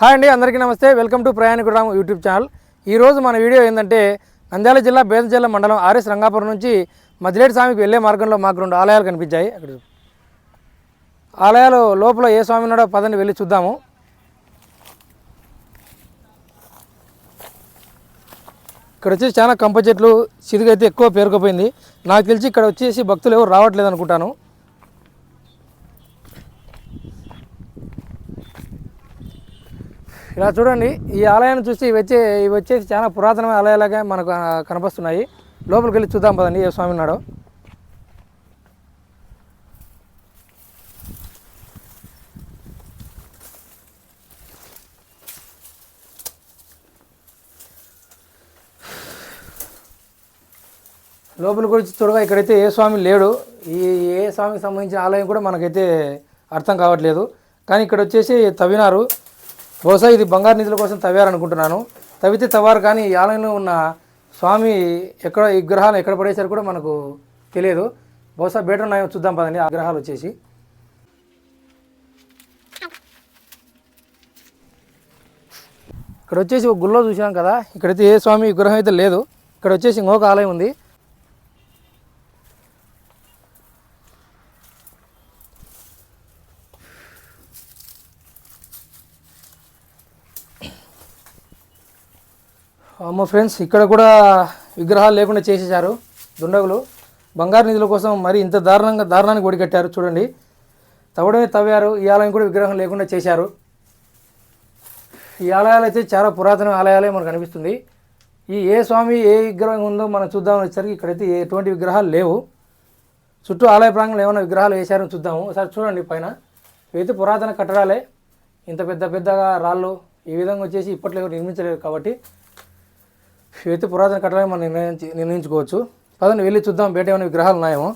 Hi అండి అందరికీ నమస్తే. Welcome to Prayanikuram YouTube channel. ఈరోజు మన వీడియో ఏంటంటే నంద్యాల జిల్లా బేదంచెల్ల మండలం ఆర్ఎస్ రంగాపురం నుంచి మదిలేటి స్వామికి వెళ్ళే మార్గంలో మాకు రెండు ఆలయాలు కనిపించాయి. అక్కడ ఆలయాలు లోపల ఏ స్వామి ఉన్నాడో పదని వెళ్ళి చూద్దాము. ఇక్కడ వచ్చేసి చాలా కంప చెట్లు చిరుగైతే ఎక్కువ పేరుకుపోయింది. నాకు తెలిసి ఇక్కడ వచ్చేసి భక్తులు ఎవరు రావట్లేదు అనుకుంటాను. ఇలా చూడండి ఈ ఆలయాన్ని చూసి ఇవి వచ్చే ఇవి వచ్చేసి చాలా పురాతనమైన ఆలయాలుగా మనకు కనిపిస్తున్నాయి. లోపలికి వెళ్ళి చూద్దాం పదండి ఏ స్వామి ఉన్నాడో. లోపల గురించి చూడగా ఇక్కడైతే ఏ స్వామి లేడు. ఈ ఏ స్వామికి సంబంధించిన ఆలయం కూడా మనకైతే అర్థం కావట్లేదు. కానీ ఇక్కడ వచ్చేసి తవ్వినారు. బహుశా ఇది బంగారు నిధుల కోసం తవ్వారనుకుంటున్నాను. తవ్వితే తవ్వారు కానీ ఈ ఆలయంలో ఉన్న స్వామి ఎక్కడ ఈ విగ్రహాలు ఎక్కడ పడేశారు కూడా మనకు తెలియదు. బహుశా బయట ఉన్నాయో చూద్దాం పదండి ఆ గ్రహాలు వచ్చేసి. ఇక్కడ వచ్చేసి ఒక గుళ్ళో చూసాం కదా ఇక్కడైతే ఏ స్వామి విగ్రహం అయితే లేదు. ఇక్కడ వచ్చేసి ఇంకొక ఆలయం ఉంది. అమ్మ ఫ్రెండ్స్ ఇక్కడ కూడా విగ్రహాలు లేకుండా చేసేసారు దుండగులు. బంగారు నిధుల కోసం మరి ఇంత దారుణంగా దారుణానికి ఒడిగట్టారు చూడండి. తవ్వడమే తవ్వారు ఈ ఆలయం కూడా విగ్రహం లేకుండా చేశారు. ఈ ఆలయాలు అయితే చాలా పురాతన ఆలయాలే మనకు అనిపిస్తుంది. ఈ ఏ స్వామి ఏ విగ్రహం ఉందో మనం చూద్దాం వచ్చేసరికి ఇక్కడైతే ఎటువంటి విగ్రహాలు లేవు. చుట్టూ ఆలయ ప్రాంగంలో ఏమైనా విగ్రహాలు వేశారని చూద్దాము. ఒకసారి చూడండి పైన. ఇవైతే పురాతన కట్టడాలే. ఇంత పెద్ద పెద్దగా రాళ్ళు ఈ విధంగా వచ్చేసి ఇప్పట్లో ఎవరు నిర్మించలేరు కాబట్టి ఇవైతే పురాతన కట్టడాలు మనం నిర్ణయించి నిర్ణయించుకోవచ్చు. పదండి వెళ్ళి చూద్దాం. బయట ఏమైనా విగ్రహాలు ఉన్నాయేమో.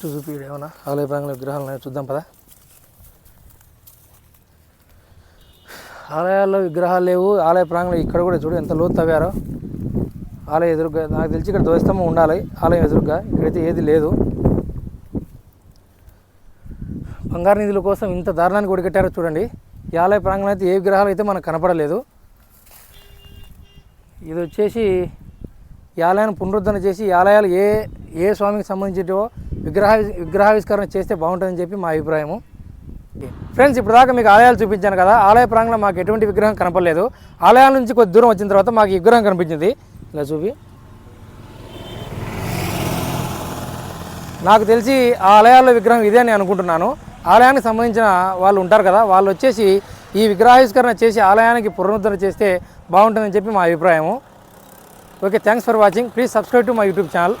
చుట్టూ చూపి ఏమైనా ఆలయ ప్రాంగంలో విగ్రహాలు ఉన్నాయో చూద్దాం పదా. ఆలయాల్లో విగ్రహాలు లేవు. ఆలయ ప్రాంగణం ఇక్కడ కూడా చూడు ఎంత లోతు తవ్వారో ఆలయం ఎదురుగా నాకు తెలిసి ఇక్కడ ధ్వజస్తంభం ఉండాలి. ఆలయం ఎదురుగా ఇక్కడైతే ఏది లేదు. బంగారు నిధుల కోసం ఇంత దారుణానికి ఒడిగట్టారో చూడండి. ఈ ఆలయ ప్రాంగణం అయితే ఏ విగ్రహాలు అయితే మనకు కనపడలేదు. ఇది వచ్చేసి ఈ ఆలయాన్ని పునరుద్ధరణ చేసి ఈ ఆలయాలు ఏ ఏ స్వామికి సంబంధించినవో విగ్రహ విగ్రహావిష్కరణ చేస్తే బాగుంటుందని చెప్పి మా అభిప్రాయము. ఫ్రెండ్స్ ఇప్పుడు దాకా మీకు ఆలయాలు చూపించాను కదా. ఆలయ ప్రాంగణం మాకు ఎటువంటి విగ్రహం కనపడలేదు. ఆలయాల నుంచి కొద్ది దూరం వచ్చిన తర్వాత మాకు ఈ విగ్రహం కనిపించింది. ఇలా చూపి. నాకు తెలిసి ఆ ఆలయాల్లో విగ్రహం ఇదే అని అనుకుంటున్నాను. ఆలయానికి సంబంధించిన వాళ్ళు ఉంటారు కదా వాళ్ళు వచ్చేసి ఈ విగ్రహావిష్కరణ చేసి ఆలయానికి పునరుద్ధరణ చేస్తే బాగుంటుందని చెప్పి మా అభిప్రాయము. Okay thanks for watching please subscribe to my YouTube channel